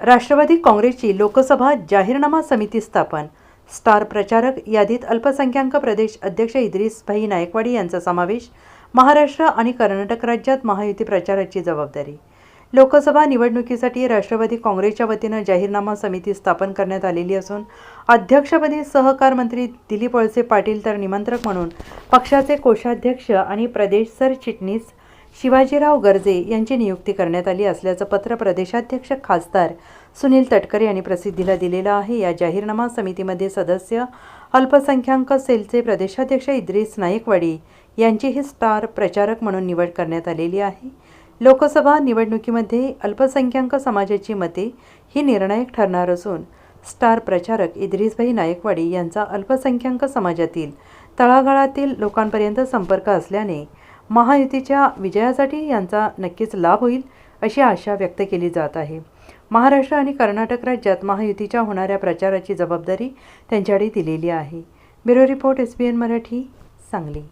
राष्ट्रवादी काँग्रेसची लोकसभा जाहीरनामा समिती स्थापन. स्टार प्रचारक यादीत अल्पसंख्याक प्रदेश अध्यक्ष इद्रिसभाई नायकवाडी यांचा समावेश महाराष्ट्र आणि कर्नाटक राज्यात महायुती प्रचाराची जबाबदारी. लोकसभा निवडणुकीसाठी राष्ट्रवादी काँग्रेसच्या वतीनं जाहीरनामा समिती स्थापन करण्यात आलेली असून अध्यक्षपदी सहकार मंत्री दिलीप वळसे पाटील तर निमंत्रक म्हणून पक्षाचे कोषाध्यक्ष आणि प्रदेश सरचिटणीस शिवाजीराव गर्जे यांची नियुक्ती करण्यात आली असल्याचं पत्र प्रदेशाध्यक्ष खासदार सुनील तटकरे यांनी प्रसिद्धीला दिलेलं आहे. या जाहीरनामा समितीमध्ये सदस्य अल्पसंख्याक सेलचे प्रदेशाध्यक्ष इद्रिस नाईकवाडी यांचीही स्टार प्रचारक म्हणून निवड करण्यात आलेली आहे. लोकसभा निवडणुकीमध्ये अल्पसंख्याक समाजाची मते ही निर्णायक ठरणार असून स्टार प्रचारक इद्रिसभाई नायकवाडी यांचा अल्पसंख्याक समाजातील तळागाळातील लोकांपर्यंत संपर्क असल्याने महायुतीच्या विजयासाठी यांचा नक्कीच लाभ होईल अशी आशा व्यक्त केली जात आहे. महाराष्ट्र आणि कर्नाटक राज्यात महायुतीच्या होणाऱ्या प्रचाराची जबाबदारी त्यांच्याकडे दिलेली आहे. Bureau report S B N Marathi Sangli.